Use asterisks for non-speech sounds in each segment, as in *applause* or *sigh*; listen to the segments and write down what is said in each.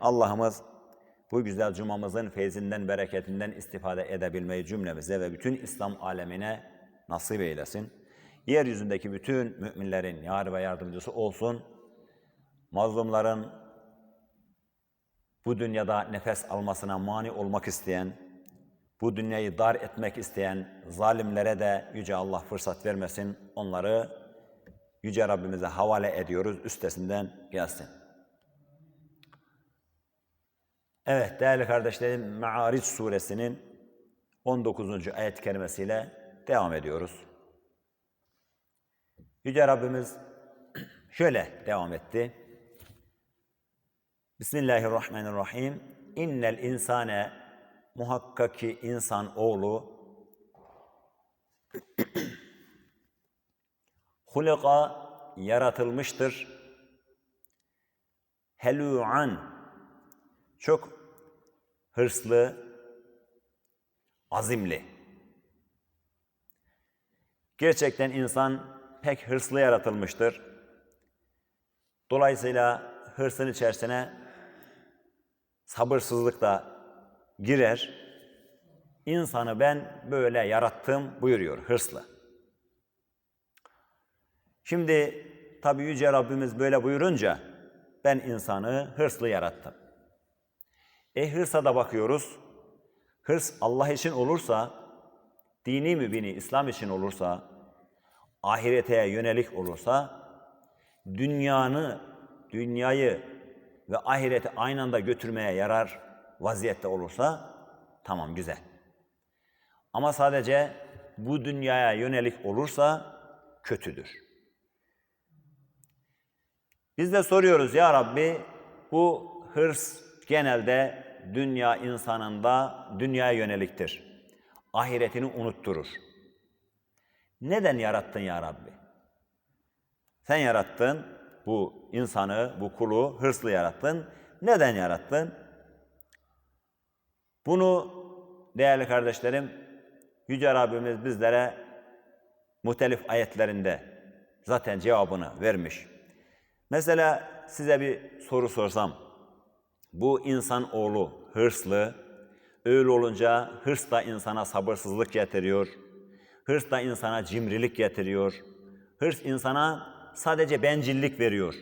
Allah'ımız bu güzel cumamızın feyzinden, bereketinden istifade edebilmeyi cümlemize ve bütün İslam alemine nasip eylesin. Yeryüzündeki bütün müminlerin yar ve yardımcısı olsun. Mazlumların bu dünyada nefes almasına mani olmak isteyen, bu dünyayı dar etmek isteyen zalimlere de Yüce Allah fırsat vermesin. Onları Yüce Rabbimize havale ediyoruz, üstesinden gelsin. Evet değerli kardeşlerim, Me'ariç suresinin 19. ayet kerimesiyle devam ediyoruz. Yüce Rabbimiz şöyle devam etti. Bismillahirrahmanirrahim. İnnel insane muhakkak ki insan oğlu *clears throat* hulika yaratılmıştır. Helu'an çok hırslı, azimli. Gerçekten insan pek hırslı yaratılmıştır. Dolayısıyla hırsın içerisine sabırsızlık da girer. İnsanı ben böyle yarattım buyuruyor hırslı. Şimdi tabi Yüce Rabbimiz böyle buyurunca ben insanı hırslı yarattım. E hırsa da bakıyoruz. Hırs Allah için olursa, dini mübini İslam için olursa, ahirete yönelik olursa, dünyanı, dünyayı ve ahireti aynı anda götürmeye yarar vaziyette olursa, tamam güzel. Ama sadece bu dünyaya yönelik olursa kötüdür. Biz de soruyoruz ya Rabbi bu hırs genelde dünya insanında dünyaya yöneliktir. Ahiretini unutturur. Neden yarattın ya Rabbi? Sen yarattın bu insanı, bu kulu hırslı yarattın. Neden yarattın? Bunu değerli kardeşlerim Yüce Rabbimiz bizlere muhtelif ayetlerinde zaten cevabını vermiş. Mesela size bir soru sorsam, bu insan oğlu hırslı, öyle olunca hırs da insana sabırsızlık getiriyor, hırs da insana cimrilik getiriyor, hırs insana sadece bencillik veriyor.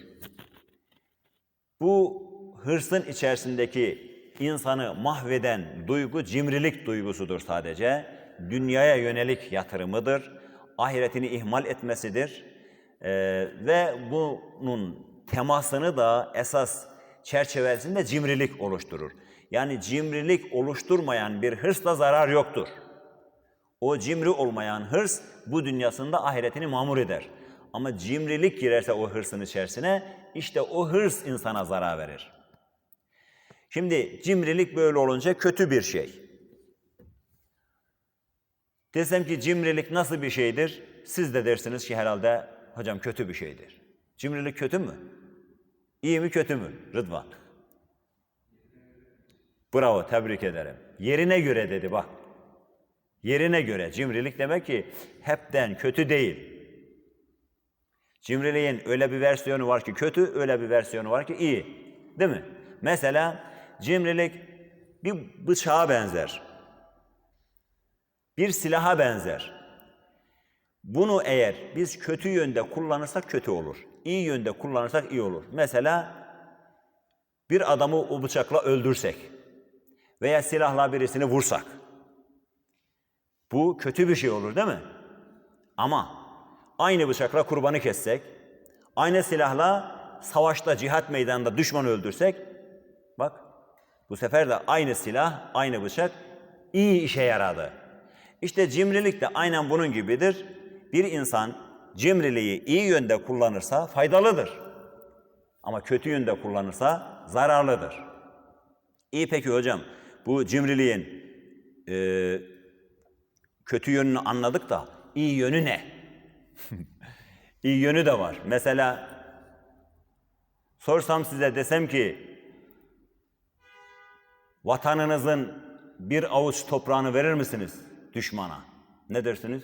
Bu hırsın içerisindeki insanı mahveden duygu cimrilik duygusudur sadece. Dünyaya yönelik yatırımıdır, ahiretini ihmal etmesidir. Ee, ve bunun temasını da esas çerçevesinde cimrilik oluşturur. Yani cimrilik oluşturmayan bir hırsla zarar yoktur. O cimri olmayan hırs bu dünyasında ahiretini mamur eder. Ama cimrilik girerse o hırsın içerisine işte o hırs insana zarar verir. Şimdi cimrilik böyle olunca kötü bir şey. Desem ki cimrilik nasıl bir şeydir? Siz de dersiniz ki herhalde hocam kötü bir şeydir. Cimrilik kötü mü? İyi mi kötü mü? Rıdvan. Bravo, tebrik ederim. Yerine göre dedi bak. Yerine göre. Cimrilik demek ki hepten kötü değil. Cimriliğin öyle bir versiyonu var ki kötü, öyle bir versiyonu var ki iyi. Değil mi? Mesela cimrilik bir bıçağa benzer. Bir silaha benzer. Bunu eğer biz kötü yönde kullanırsak kötü olur. İyi yönde kullanırsak iyi olur. Mesela bir adamı o bıçakla öldürsek veya silahla birisini vursak. Bu kötü bir şey olur değil mi? Ama aynı bıçakla kurbanı kessek, aynı silahla savaşta, cihat meydanında düşmanı öldürsek, bak bu sefer de aynı silah, aynı bıçak iyi işe yaradı. İşte cimrilik de aynen bunun gibidir. Bir insan cimriliği iyi yönde kullanırsa faydalıdır. Ama kötü yönde kullanırsa zararlıdır. İyi peki hocam, bu cimriliğin e, kötü yönünü anladık da iyi yönü ne? *laughs* iyi yönü de var. Mesela sorsam size desem ki vatanınızın bir avuç toprağını verir misiniz düşmana? Ne dersiniz?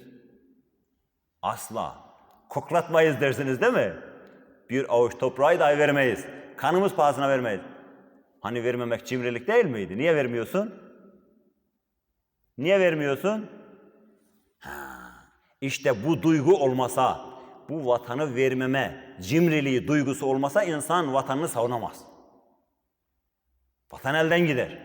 Asla. Koklatmayız dersiniz değil mi? Bir avuç toprağı dahi vermeyiz. Kanımız pahasına vermeyiz. Hani vermemek cimrilik değil miydi? Niye vermiyorsun? Niye vermiyorsun? Ha, işte bu duygu olmasa, bu vatanı vermeme, cimriliği duygusu olmasa insan vatanını savunamaz. Vatan elden gider.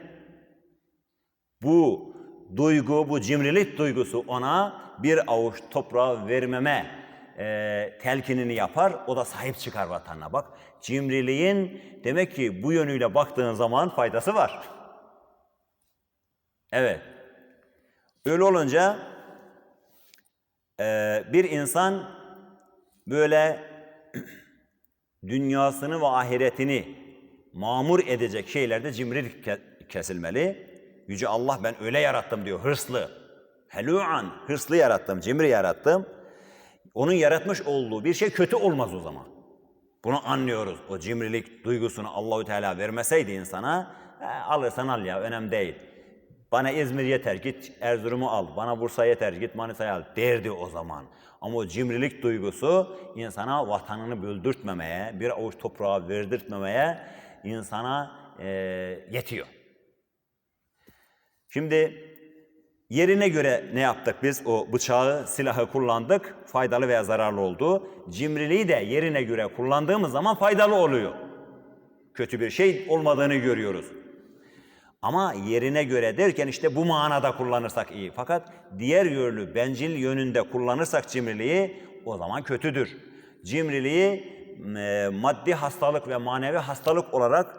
Bu duygu, bu cimrilik duygusu ona bir avuç toprağı vermeme e, telkinini yapar. O da sahip çıkar vatanına. Bak cimriliğin demek ki bu yönüyle baktığın zaman faydası var. Evet. Öyle olunca e, bir insan böyle *clears throat* dünyasını ve ahiretini mamur edecek şeylerde cimrilik ke- kesilmeli. Yüce Allah ben öyle yarattım diyor hırslı. Helu'an hırslı yarattım, cimri yarattım. Onun yaratmış olduğu bir şey kötü olmaz o zaman. Bunu anlıyoruz. O cimrilik duygusunu Allahü Teala vermeseydi insana, "E, alırsan al ya önemli değil. Bana İzmir yeter git Erzurum'u al. Bana Bursa yeter git Manisa'yı al derdi o zaman. Ama o cimrilik duygusu insana vatanını böldürtmemeye, bir avuç toprağı verdirtmemeye insana e, yetiyor. Şimdi yerine göre ne yaptık biz? O bıçağı, silahı kullandık. Faydalı veya zararlı oldu. Cimriliği de yerine göre kullandığımız zaman faydalı oluyor. Kötü bir şey olmadığını görüyoruz. Ama yerine göre derken işte bu manada kullanırsak iyi. Fakat diğer yönlü, bencil yönünde kullanırsak cimriliği o zaman kötüdür. Cimriliği e, maddi hastalık ve manevi hastalık olarak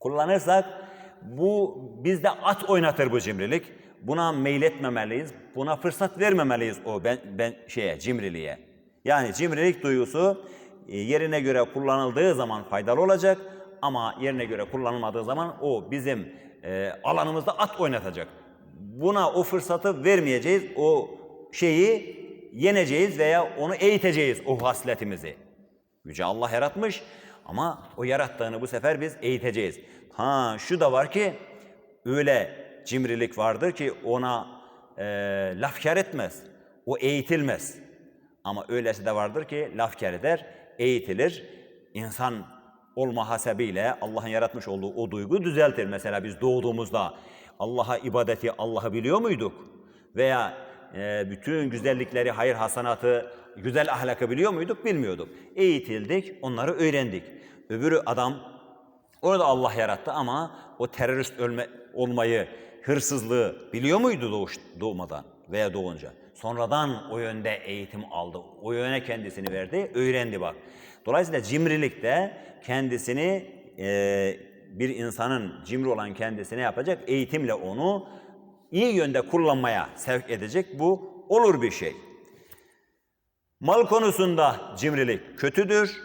kullanırsak bu bizde at oynatır bu cimrilik. Buna meyletmemeliyiz. Buna fırsat vermemeliyiz o ben, ben şeye cimriliğe. Yani cimrilik duygusu e, yerine göre kullanıldığı zaman faydalı olacak ama yerine göre kullanılmadığı zaman o bizim e, alanımızda at oynatacak. Buna o fırsatı vermeyeceğiz. O şeyi yeneceğiz veya onu eğiteceğiz o hasletimizi. Yüce Allah yaratmış ama o yarattığını bu sefer biz eğiteceğiz. Ha şu da var ki öyle cimrilik vardır ki ona e, laf kar etmez. O eğitilmez. Ama öylesi de vardır ki laf kar eder, eğitilir. İnsan olma hasebiyle Allah'ın yaratmış olduğu o duygu düzeltir. Mesela biz doğduğumuzda Allah'a ibadeti, Allah'ı biliyor muyduk? Veya e, bütün güzellikleri, hayır hasanatı, güzel ahlakı biliyor muyduk? Bilmiyorduk. Eğitildik, onları öğrendik. Öbürü adam orada Allah yarattı ama o terörist ölme, olmayı, hırsızlığı biliyor muydu doğuş, doğmadan veya doğunca? Sonradan o yönde eğitim aldı. O yöne kendisini verdi, öğrendi bak. Dolayısıyla cimrilik de kendisini e, bir insanın cimri olan kendisine yapacak eğitimle onu iyi yönde kullanmaya sevk edecek bu olur bir şey. Mal konusunda cimrilik kötüdür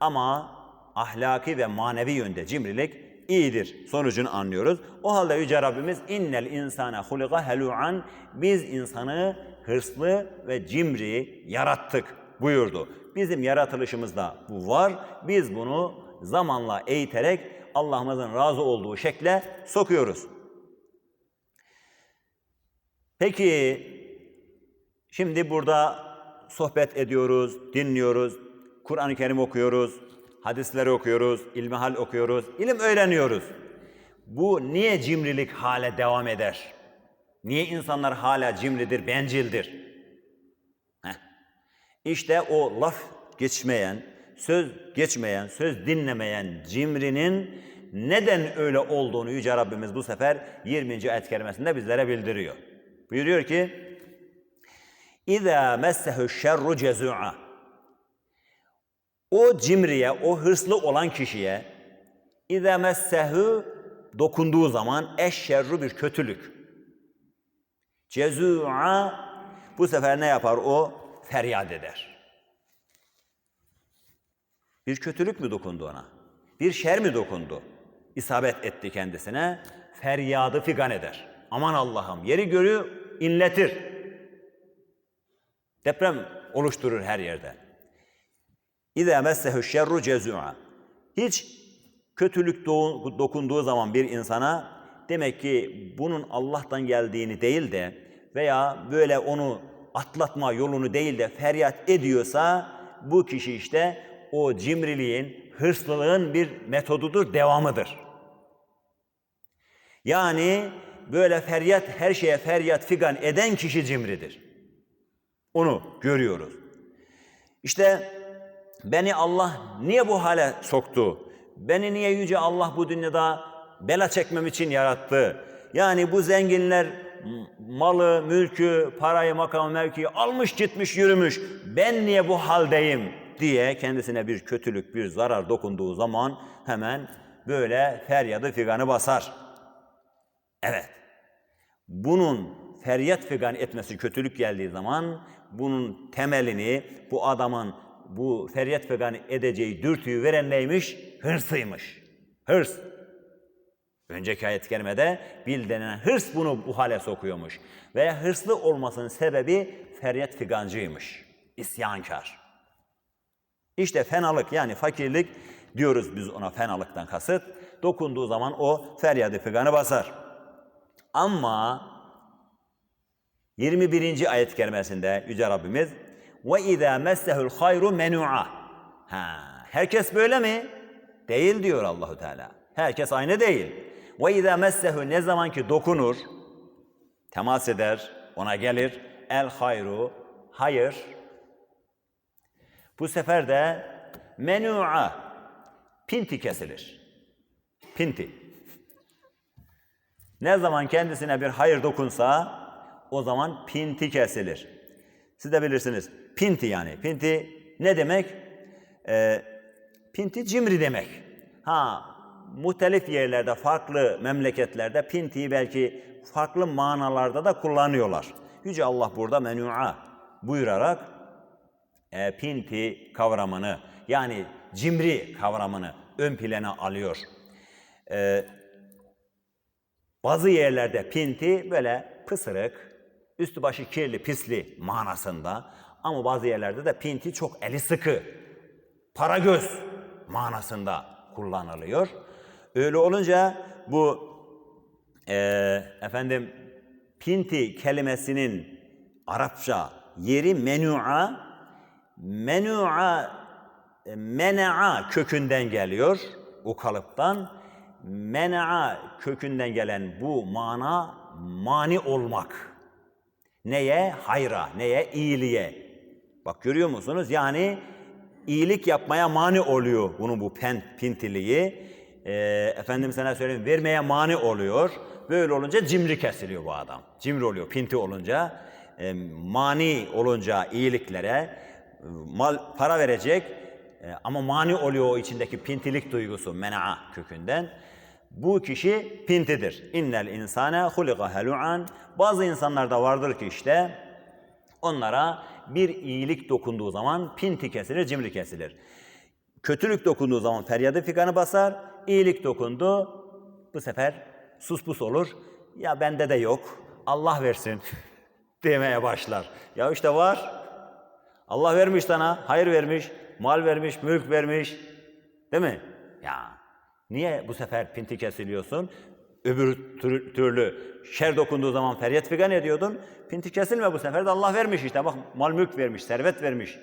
ama ahlaki ve manevi yönde cimrilik iyidir. Sonucunu anlıyoruz. O halde Yüce Rabbimiz innel insane hulika helu'an biz insanı hırslı ve cimri yarattık buyurdu. Bizim yaratılışımızda bu var. Biz bunu zamanla eğiterek Allah'ımızın razı olduğu şekle sokuyoruz. Peki şimdi burada sohbet ediyoruz, dinliyoruz, Kur'an-ı Kerim okuyoruz, hadisleri okuyoruz, ilmihal okuyoruz, ilim öğreniyoruz. Bu niye cimrilik hale devam eder? Niye insanlar hala cimridir, bencildir? Heh. İşte o laf geçmeyen, söz geçmeyen, söz dinlemeyen cimrinin neden öyle olduğunu Yüce Rabbimiz bu sefer 20. ayet kerimesinde bizlere bildiriyor. Buyuruyor ki, İza messehu şerru cezu'a. O cimriye, o hırslı olan kişiye messehu dokunduğu zaman eşşerru bir kötülük. Cezu'a bu sefer ne yapar o? Feryat eder. Bir kötülük mü dokundu ona? Bir şer mi dokundu? İsabet etti kendisine. Feryadı figan eder. Aman Allah'ım yeri görüyor, inletir. Deprem oluşturur her yerde. İza messehu şerru cezu'a. Hiç kötülük dokunduğu zaman bir insana demek ki bunun Allah'tan geldiğini değil de veya böyle onu atlatma yolunu değil de feryat ediyorsa bu kişi işte o cimriliğin, hırslılığın bir metodudur, devamıdır. Yani böyle feryat, her şeye feryat figan eden kişi cimridir. Onu görüyoruz. İşte beni Allah niye bu hale soktu? Beni niye yüce Allah bu dünyada bela çekmem için yarattı? Yani bu zenginler malı, mülkü, parayı, makamı, mevkiyi almış gitmiş yürümüş. Ben niye bu haldeyim diye kendisine bir kötülük, bir zarar dokunduğu zaman hemen böyle feryadı figanı basar. Evet. Bunun feryat figan etmesi kötülük geldiği zaman bunun temelini bu adamın bu feryat figan edeceği dürtüyü veren neymiş? Hırsıymış. Hırs. Önceki ayet-i kerimede bil denilen hırs bunu bu hale sokuyormuş. Veya hırslı olmasının sebebi feryat figancıymış. İsyankar. İşte fenalık yani fakirlik diyoruz biz ona fenalıktan kasıt. Dokunduğu zaman o feryadı figanı basar. Ama 21. ayet-i kerimesinde Yüce Rabbimiz ve izâ messehul hayru menû'a. Ha, herkes böyle mi? Değil diyor Allahu Teala. Herkes aynı değil. Ve izâ messehu ne zaman ki dokunur, temas eder, ona gelir. El hayru, hayır. Bu sefer de menû'a, pinti kesilir. Pinti. Ne zaman kendisine bir hayır dokunsa o zaman pinti kesilir. Siz de bilirsiniz. Pinti yani. Pinti ne demek? Ee, pinti cimri demek. Ha muhtelif yerlerde, farklı memleketlerde pintiyi belki farklı manalarda da kullanıyorlar. Yüce Allah burada menua buyurarak e, pinti kavramını yani cimri kavramını ön plana alıyor. E, bazı yerlerde pinti böyle pısırık, üstü başı kirli, pisli manasında ama bazı yerlerde de pinti çok eli sıkı, para göz manasında kullanılıyor. Öyle olunca bu e, efendim pinti kelimesinin Arapça yeri menua, menua, e, menaa kökünden geliyor o kalıptan. Menaa kökünden gelen bu mana mani olmak. Neye? Hayra, neye? İyiliğe. Bak görüyor musunuz? Yani iyilik yapmaya mani oluyor bunun bu pen, pintiliği. Ee, efendim sana söyleyeyim vermeye mani oluyor. Böyle olunca cimri kesiliyor bu adam. Cimri oluyor pinti olunca. e, mani olunca iyiliklere e, mal para verecek e, ama mani oluyor o içindeki pintilik duygusu mena kökünden. Bu kişi pintidir. İnnel insane hulika helu'an. Bazı insanlar da vardır ki işte onlara bir iyilik dokunduğu zaman pinti kesilir, cimri kesilir. Kötülük dokunduğu zaman feryadı figanı basar, iyilik dokundu, bu sefer sus pus olur. Ya bende de yok, Allah versin *laughs* demeye başlar. Ya işte var, Allah vermiş sana, hayır vermiş, mal vermiş, mülk vermiş. Değil mi? Ya niye bu sefer pinti kesiliyorsun? Öbür tür- türlü şer dokunduğu zaman feryat figan ediyordun. Pinti kesilme bu sefer de Allah vermiş işte. Bak mal mülk vermiş, servet vermiş.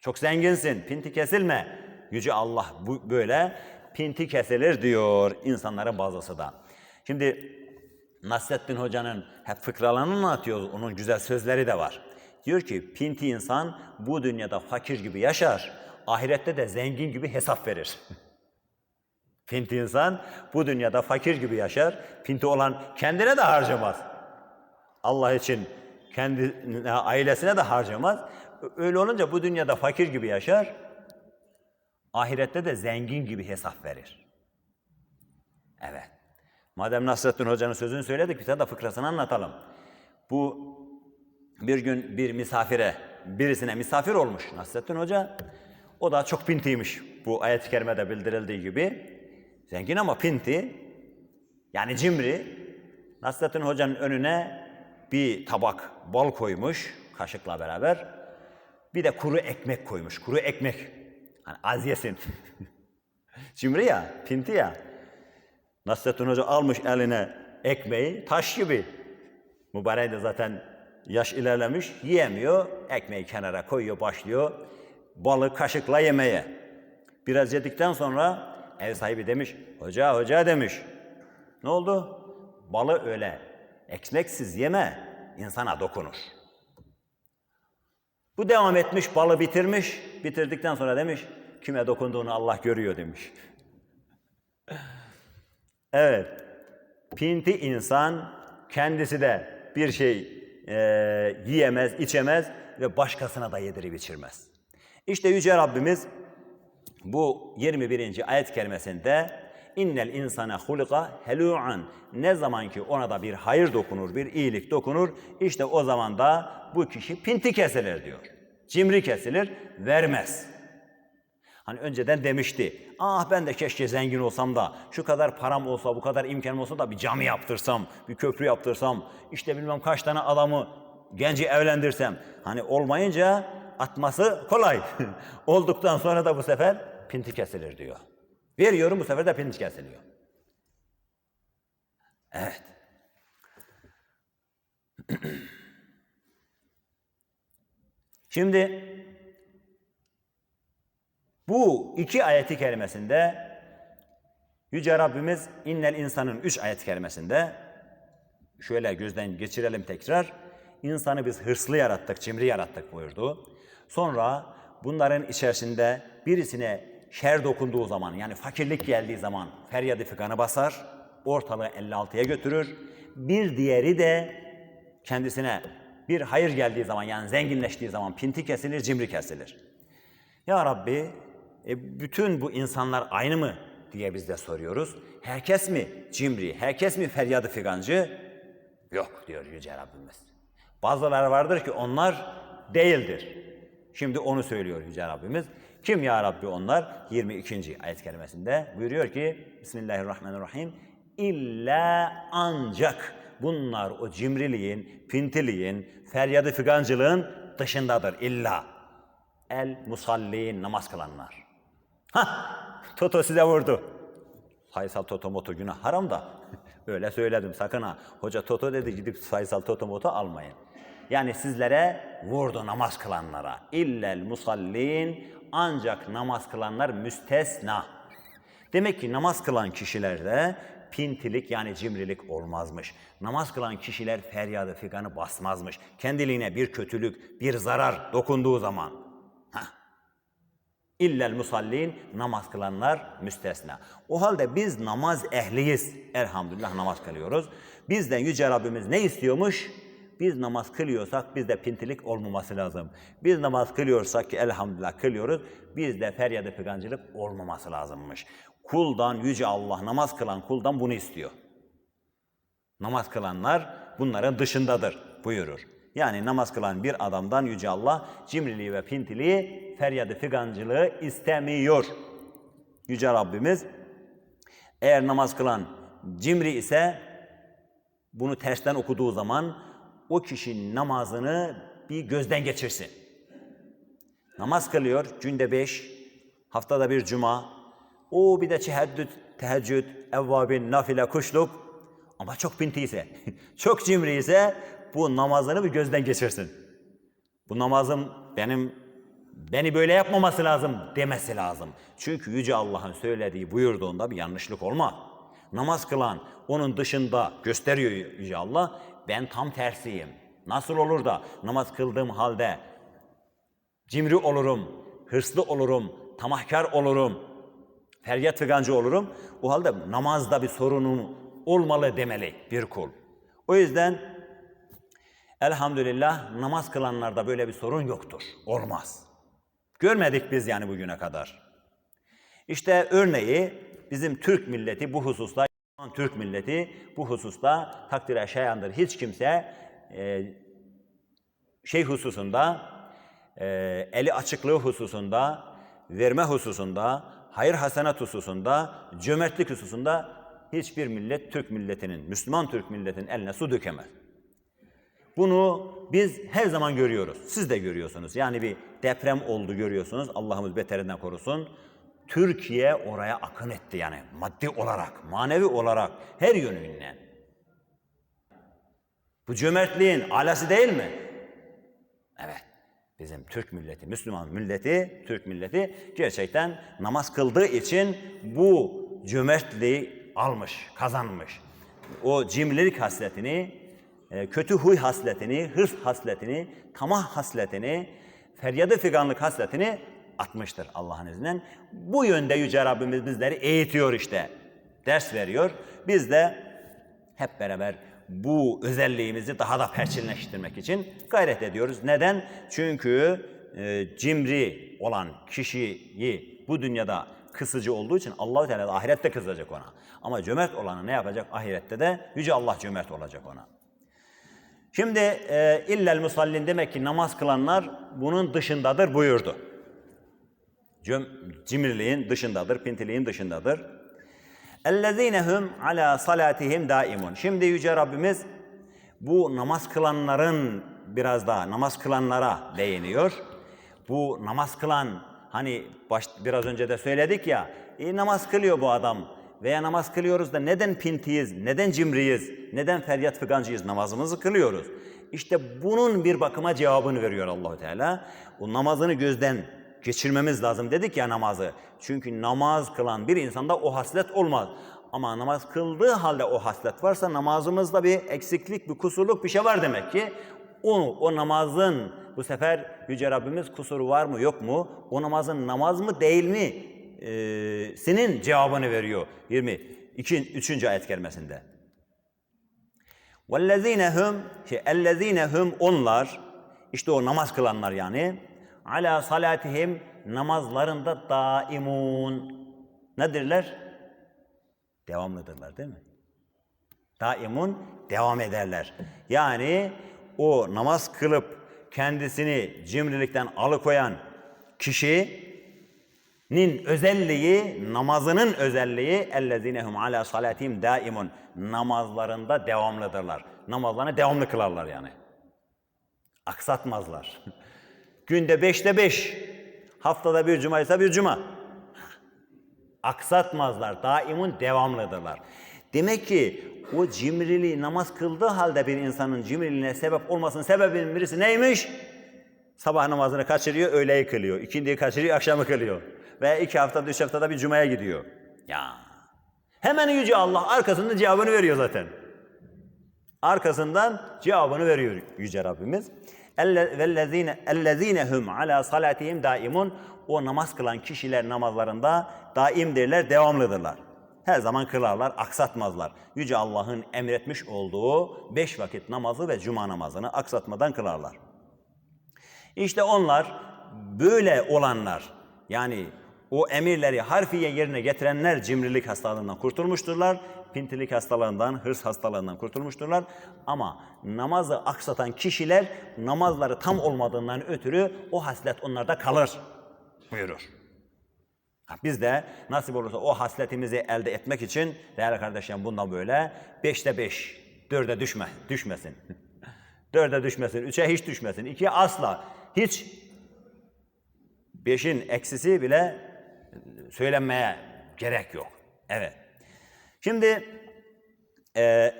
Çok zenginsin, pinti kesilme. Yüce Allah bu böyle pinti kesilir diyor insanların bazısı da. Şimdi Nasrettin Hoca'nın hep fıkralarını anlatıyoruz. Onun güzel sözleri de var. Diyor ki pinti insan bu dünyada fakir gibi yaşar. Ahirette de zengin gibi hesap verir. *laughs* pinti insan bu dünyada fakir gibi yaşar. Pinti olan kendine de harcamaz. Allah için kendine, ailesine de harcamaz. Öyle olunca bu dünyada fakir gibi yaşar. Ahirette de zengin gibi hesap verir. Evet. Madem Nasrettin Hoca'nın sözünü söyledik, bir tane de fıkrasını anlatalım. Bu bir gün bir misafire, birisine misafir olmuş Nasrettin Hoca. O da çok pintiymiş bu ayet-i kerimede bildirildiği gibi. Zengin ama pinti, yani cimri. Nasrettin Hoca'nın önüne bir tabak bal koymuş kaşıkla beraber. Bir de kuru ekmek koymuş. Kuru ekmek. Hani az yesin. *laughs* cimri ya, pinti ya. Nasrettin Hoca almış eline ekmeği, taş gibi. Mübarek de zaten yaş ilerlemiş, yiyemiyor. Ekmeği kenara koyuyor, başlıyor. Balı kaşıkla yemeye. Biraz yedikten sonra ev sahibi demiş, hoca hoca demiş. Ne oldu? Balı öyle ekmeksiz yeme, insana dokunur. Bu devam etmiş, balı bitirmiş. Bitirdikten sonra demiş, kime dokunduğunu Allah görüyor demiş. Evet, pinti insan kendisi de bir şey e, yiyemez, içemez ve başkasına da yedirip içirmez. İşte Yüce Rabbimiz bu 21. ayet kerimesinde innel insana hulika helu'an ne zaman ki ona da bir hayır dokunur, bir iyilik dokunur işte o zaman da bu kişi pinti kesilir diyor. Cimri kesilir, vermez. Hani önceden demişti. Ah ben de keşke zengin olsam da şu kadar param olsa, bu kadar imkanım olsa da bir cami yaptırsam, bir köprü yaptırsam, işte bilmem kaç tane adamı genci evlendirsem. Hani olmayınca atması kolay. *laughs* Olduktan sonra da bu sefer pinti kesilir diyor. Veriyorum bu sefer de pinti kesiliyor. Evet. *clears throat* Şimdi bu iki ayeti kerimesinde Yüce Rabbimiz innel insanın üç ayet kerimesinde şöyle gözden geçirelim tekrar. İnsanı biz hırslı yarattık, cimri yarattık buyurdu. Sonra bunların içerisinde birisine şer dokunduğu zaman yani fakirlik geldiği zaman feryadı figanı basar, ortalığı 56'ya götürür. Bir diğeri de kendisine bir hayır geldiği zaman yani zenginleştiği zaman pinti kesilir, cimri kesilir. Ya Rabbi e, bütün bu insanlar aynı mı diye biz de soruyoruz. Herkes mi cimri, herkes mi feryadı figancı? Yok diyor Yüce Rabbimiz. Bazıları vardır ki onlar değildir. Şimdi onu söylüyor Yüce Rabbimiz. Kim ya Rabbi onlar? 22. ayet kerimesinde buyuruyor ki Bismillahirrahmanirrahim. İlla ancak bunlar o cimriliğin, pintiliğin, feryadı figancılığın dışındadır illa. El musallin namaz kılanlar. Ha, Toto size vurdu. Faysal Toto moto günah haram da. *laughs* Öyle söyledim sakın ha. Hoca Toto dedi gidip Faysal Toto moto almayın. Yani sizlere vurdu namaz kılanlara. İllel musallin ancak namaz kılanlar müstesna. Demek ki namaz kılan kişilerde pintilik yani cimrilik olmazmış. Namaz kılan kişiler feryadı figanı basmazmış. Kendiliğine bir kötülük, bir zarar dokunduğu zaman. Hah. İllel musallin namaz kılanlar müstesna. O halde biz namaz ehliyiz. Elhamdülillah namaz kılıyoruz. Bizden Yüce Rabbimiz ne istiyormuş? Biz namaz kılıyorsak bizde pintilik olmaması lazım. Biz namaz kılıyorsak ki elhamdülillah kılıyoruz. Bizde feryadı figancılık olmaması lazımmış. Kuldan Yüce Allah namaz kılan kuldan bunu istiyor. Namaz kılanlar bunların dışındadır buyurur. Yani namaz kılan bir adamdan Yüce Allah cimriliği ve pintiliği, feryadı figancılığı istemiyor. Yüce Rabbimiz eğer namaz kılan cimri ise bunu tersten okuduğu zaman o kişi namazını bir gözden geçirsin. Namaz kılıyor günde beş, haftada bir cuma. O bir de teheccüd, teheccüd, evvabin, nafile, kuşluk. Ama çok pinti ise, *laughs* çok cimri ise bu namazını bir gözden geçirsin. Bu namazım benim beni böyle yapmaması lazım demesi lazım. Çünkü Yüce Allah'ın söylediği buyurduğunda bir yanlışlık olmaz. Namaz kılan onun dışında gösteriyor Yüce Allah. Ben tam tersiyim. Nasıl olur da namaz kıldığım halde cimri olurum, hırslı olurum, tamahkar olurum, feryat figancı olurum. O halde namazda bir sorunun olmalı demeli bir kul. O yüzden elhamdülillah namaz kılanlarda böyle bir sorun yoktur. Olmaz. Görmedik biz yani bugüne kadar. İşte örneği bizim Türk milleti bu hususta Türk milleti bu hususta takdire şayandır. Hiç kimse e, şey hususunda, e, eli açıklığı hususunda, verme hususunda, hayır hasenat hususunda, cömertlik hususunda hiçbir millet Türk milletinin, Müslüman Türk milletinin eline su dökemez. Bunu biz her zaman görüyoruz. Siz de görüyorsunuz. Yani bir deprem oldu görüyorsunuz. Allah'ımız beterinden korusun. Türkiye oraya akın etti yani maddi olarak, manevi olarak her yönünden. Bu cömertliğin alası değil mi? Evet. Bizim Türk milleti, Müslüman milleti, Türk milleti gerçekten namaz kıldığı için bu cömertliği almış, kazanmış. o cimrilik hasletini, e, kötü huy hasletini, hırs hasletini, tamah hasletini, feryadı figanlık hasletini atmıştır Allah'ın izniyle. Bu yönde Yüce Rabbimiz bizleri eğitiyor işte. Ders veriyor. Biz de hep beraber bu özelliğimizi daha da perçinleştirmek için gayret ediyoruz. Neden? Çünkü e, cimri olan kişiyi bu dünyada kısıcı olduğu için Allahu Teala da ahirette kızacak ona. Ama cömert olanı ne yapacak? Ahirette de yüce Allah cömert olacak ona. Şimdi e, illel musallin demek ki namaz kılanlar bunun dışındadır buyurdu. Cimriliğin dışındadır, pintiliğin dışındadır. Ellezinehum ala salatihim daimun. Şimdi yüce Rabbimiz bu namaz kılanların biraz daha namaz kılanlara değiniyor. Bu namaz kılan hani baş, biraz önce de söyledik ya e, namaz kılıyor bu adam veya namaz kılıyoruz da neden pintiyiz, neden cimriyiz, neden feryat figancıyız namazımızı kılıyoruz. İşte bunun bir bakıma cevabını veriyor Allahu Teala. O namazını gözden geçirmemiz lazım dedik ya namazı. Çünkü namaz kılan bir insanda o haslet olmaz. Ama namaz kıldığı halde o haslet varsa namazımızda bir eksiklik, bir kusurluk bir şey var demek ki. Onu, o namazın bu sefer Yüce Rabbimiz kusuru var mı yok mu? O namazın namaz mı değil mi? Ee, senin cevabını veriyor 22. 3. ayet kerimesinde. وَالَّذ۪ينَ هُمْ اَلَّذ۪ينَ هُمْ onlar, işte o namaz kılanlar yani, ala salatihim namazlarında daimun. Nedirler? Devamlıdırlar değil mi? Daimun devam ederler. Yani o namaz kılıp kendisini cimrilikten alıkoyan kişinin özelliği, namazının özelliği ellezinehum ala salatihim daimun. Namazlarında devamlıdırlar. Namazlarını devamlı kılarlar yani. Aksatmazlar. *laughs* Günde beşte beş, haftada bir cuma ise bir cuma. Aksatmazlar, daimun devamlıdırlar. Demek ki o cimriliği namaz kıldığı halde bir insanın cimriliğine sebep olmasının sebebinin birisi neymiş? Sabah namazını kaçırıyor, öğleyi kılıyor. İkindiyi kaçırıyor, akşamı kılıyor. Veya iki haftada, üç haftada bir cumaya gidiyor. Ya. Hemen Yüce Allah arkasında cevabını veriyor zaten. Arkasından cevabını veriyor Yüce Rabbimiz. Vellezine ellezinehum ala salatihim daimun. O namaz kılan kişiler namazlarında daimdirler, devamlıdırlar. Her zaman kılarlar, aksatmazlar. Yüce Allah'ın emretmiş olduğu beş vakit namazı ve cuma namazını aksatmadan kılarlar. İşte onlar böyle olanlar yani o emirleri harfiye yerine getirenler cimrilik hastalığından kurtulmuşturlar Pintilik hastalığından, hırs hastalığından kurtulmuşturlar. Ama namazı aksatan kişiler namazları tam olmadığından ötürü o haslet onlarda kalır buyurur. Biz de nasip olursa o hasletimizi elde etmek için değerli kardeşlerim bundan böyle beşte beş, dörde düşme, düşmesin. *laughs* dörde düşmesin, üçe hiç düşmesin, ikiye asla, hiç beşin eksisi bile söylenmeye gerek yok. Evet. Şimdi e,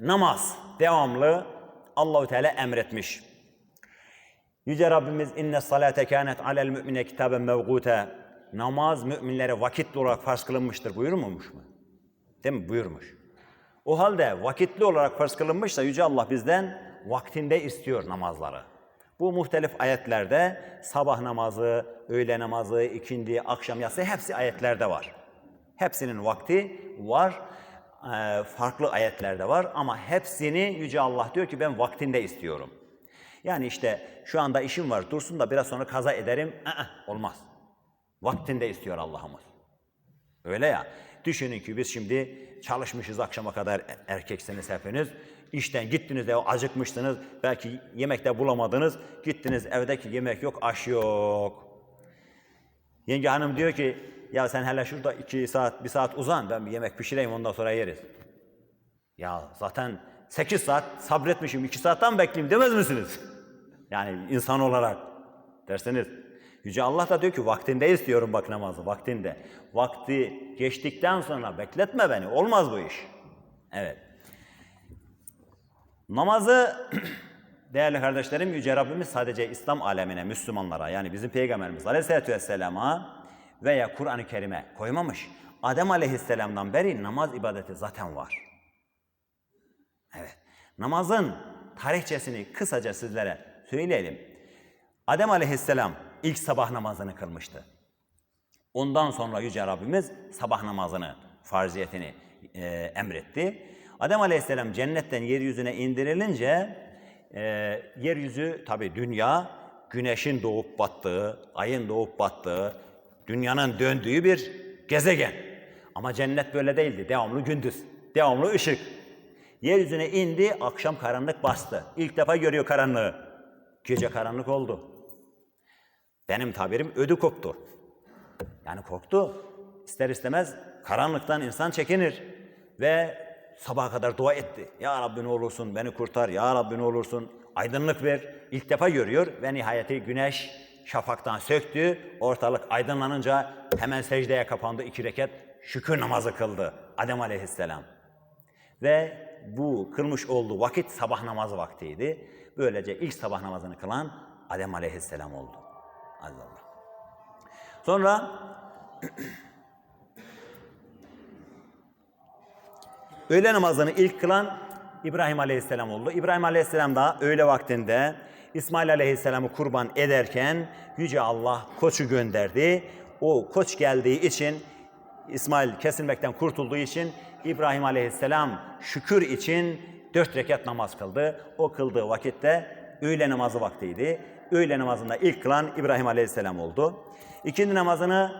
namaz devamlı Allahü Teala emretmiş. Yüce Rabbimiz inne salate kanet alel mümine kitaben mevgute. Namaz müminlere vakitli olarak farz kılınmıştır buyurmamış mı? Değil mi? Buyurmuş. O halde vakitli olarak farz kılınmışsa Yüce Allah bizden vaktinde istiyor namazları. Bu muhtelif ayetlerde sabah namazı, öğle namazı, ikindi, akşam yatsı hepsi ayetlerde var. Hepsinin vakti var. Ee, farklı ayetlerde var ama hepsini Yüce Allah diyor ki ben vaktinde istiyorum. Yani işte şu anda işim var dursun da biraz sonra kaza ederim. Aa, olmaz. Vaktinde istiyor Allah'ımız. Öyle ya. Düşünün ki biz şimdi çalışmışız akşama kadar erkeksiniz hepiniz. İşten gittiniz de acıkmıştınız. Belki yemekte bulamadınız. Gittiniz evdeki yemek yok, aş yok. Yenge hanım diyor ki ya sen hele şurada iki saat, bir saat uzan ben bir yemek pişireyim ondan sonra yeriz. Ya zaten sekiz saat sabretmişim iki saatten bekleyeyim demez misiniz? Yani insan olarak derseniz. Yüce Allah da diyor ki vaktinde istiyorum bak namazı vaktinde. Vakti geçtikten sonra bekletme beni olmaz bu iş. Evet. Namazı *clears throat* değerli kardeşlerim Yüce Rabbimiz sadece İslam alemine, Müslümanlara yani bizim Peygamberimiz Aleyhisselatü Vesselam'a veya Kur'an-ı Kerim'e koymamış. Adem Aleyhisselam'dan beri namaz ibadeti zaten var. Evet. Namazın tarihçesini kısaca sizlere söyleyelim. Adem Aleyhisselam ilk sabah namazını kılmıştı. Ondan sonra Yüce Rabbimiz sabah namazını, farziyetini e, emretti. Adem Aleyhisselam cennetten yeryüzüne indirilince e, yeryüzü tabi dünya güneşin doğup battığı, ayın doğup battığı, dünyanın döndüğü bir gezegen. Ama cennet böyle değildi. Devamlı gündüz, devamlı ışık. Yeryüzüne indi, akşam karanlık bastı. İlk defa görüyor karanlığı. Gece karanlık oldu. Benim tabirim ödü koptu. Yani korktu. İster istemez karanlıktan insan çekinir. Ve sabaha kadar dua etti. Ya Rabbi ne olursun beni kurtar. Ya Rabbi ne olursun aydınlık ver. İlk defa görüyor ve nihayeti güneş şafaktan söktü. Ortalık aydınlanınca hemen secdeye kapandı. iki rekat şükür namazı kıldı Adem Aleyhisselam. Ve bu kılmış olduğu vakit sabah namazı vaktiydi. Böylece ilk sabah namazını kılan Adem Aleyhisselam oldu. Allah. Sonra *clears throat* öğle namazını ilk kılan İbrahim Aleyhisselam oldu. İbrahim Aleyhisselam da öğle vaktinde İsmail Aleyhisselam'ı kurban ederken Yüce Allah koçu gönderdi. O koç geldiği için İsmail kesilmekten kurtulduğu için İbrahim Aleyhisselam şükür için dört rekat namaz kıldı. O kıldığı vakitte öğle namazı vaktiydi. Öğle namazında ilk kılan İbrahim Aleyhisselam oldu. İkinci namazını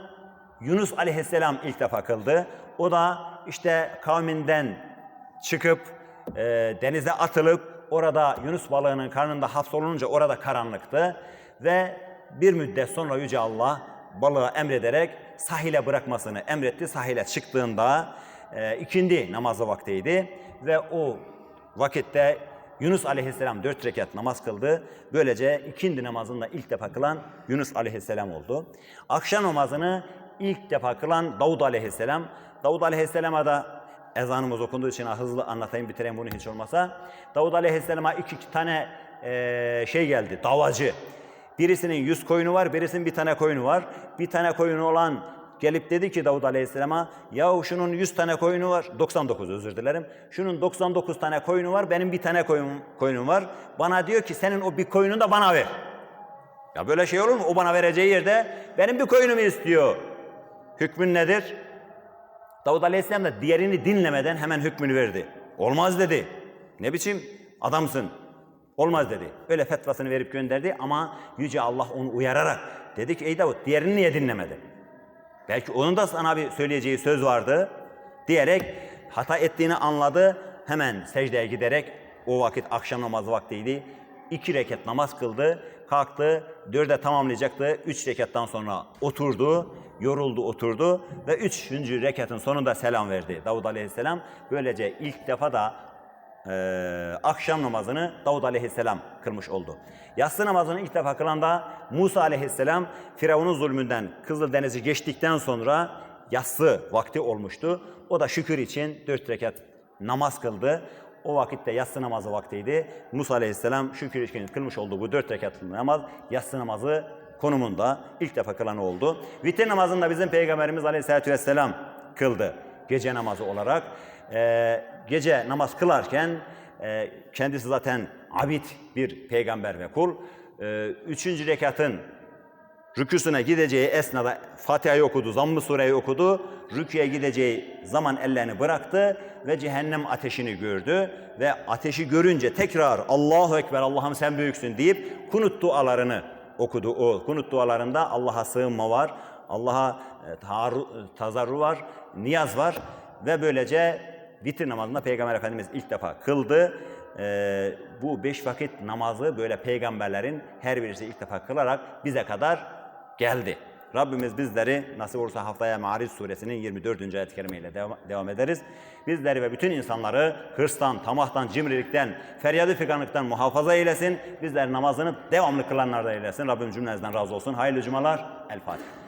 Yunus Aleyhisselam ilk defa kıldı. O da işte kavminden çıkıp e, denize atılıp orada Yunus balığının karnında hapsolununca orada karanlıktı. Ve bir müddet sonra Yüce Allah balığı emrederek sahile bırakmasını emretti. Sahile çıktığında e, ikindi namazı vaktiydi ve o vakitte Yunus aleyhisselam dört rekat namaz kıldı. Böylece ikindi namazında ilk defa kılan Yunus aleyhisselam oldu. Akşam namazını ilk defa kılan Davud aleyhisselam. Davud aleyhisselama da ezanımız okunduğu için hızlı anlatayım bitireyim bunu hiç olmasa. Davud aleyhisselama iki tane eee, şey geldi davacı. Birisinin yüz koyunu var, birisinin bir tane koyunu var. Bir tane koyunu olan gelip dedi ki Davud Aleyhisselam'a yahu şunun 100 tane koyunu var, 99 özür dilerim. Şunun 99 tane koyunu var, benim bir tane koyun, koyunum var. Bana diyor ki senin o bir koyunu da bana ver. Ya böyle şey olur mu? O bana vereceği yerde benim bir koyunumu istiyor. Hükmün nedir? Davud Aleyhisselam da diğerini dinlemeden hemen hükmünü verdi. Olmaz dedi. Ne biçim adamsın? Olmaz dedi. Öyle fetvasını verip gönderdi ama Yüce Allah onu uyararak dedi ki ey Davud diğerini niye dinlemedin? Belki onun da sana bir söyleyeceği söz vardı diyerek hata ettiğini anladı. Hemen secdeye giderek o vakit akşam namazı vaktiydi. İki rekat namaz kıldı. Kalktı. Dörde tamamlayacaktı. Üç rekattan sonra oturdu. Yoruldu oturdu. Ve üçüncü rekatın sonunda selam verdi Davud Aleyhisselam. Böylece ilk defa da ee, akşam namazını Davud Aleyhisselam kılmış oldu. Yatsı namazını ilk defa kılan da Musa Aleyhisselam Firavun'un zulmünden Kızıldeniz'i geçtikten sonra yatsı vakti olmuştu. O da şükür için dört rekat namaz kıldı. O vakitte yatsı namazı vaktiydi. Musa Aleyhisselam şükür için kılmış olduğu bu dört rekatlı namaz yatsı namazı konumunda ilk defa kılan oldu. Vitir namazında bizim Peygamberimiz Aleyhisselatü Vesselam kıldı gece namazı olarak. Ee, gece namaz kılarken e, kendisi zaten abid bir peygamber ve kul. Ee, üçüncü rekatın rüküsüne gideceği esnada Fatiha'yı okudu, Zamm-ı Sure'yi okudu. Rüküye gideceği zaman ellerini bıraktı ve cehennem ateşini gördü. Ve ateşi görünce tekrar Allahu Ekber Allah'ım sen büyüksün deyip kunut dualarını okudu. O kunut dualarında Allah'a sığınma var, Allah'a e, taarru- tazarru var, niyaz var ve böylece vitir namazında Peygamber Efendimiz ilk defa kıldı. Ee, bu beş vakit namazı böyle peygamberlerin her birisi ilk defa kılarak bize kadar geldi. Rabbimiz bizleri nasip olursa haftaya Mariz suresinin 24. ayet-i kerimeyle devam, ederiz. Bizleri ve bütün insanları hırstan, tamahtan, cimrilikten, feryadı figanlıktan muhafaza eylesin. Bizler namazını devamlı kılanlardan eylesin. Rabbim cümlenizden razı olsun. Hayırlı cumalar. El Fatiha.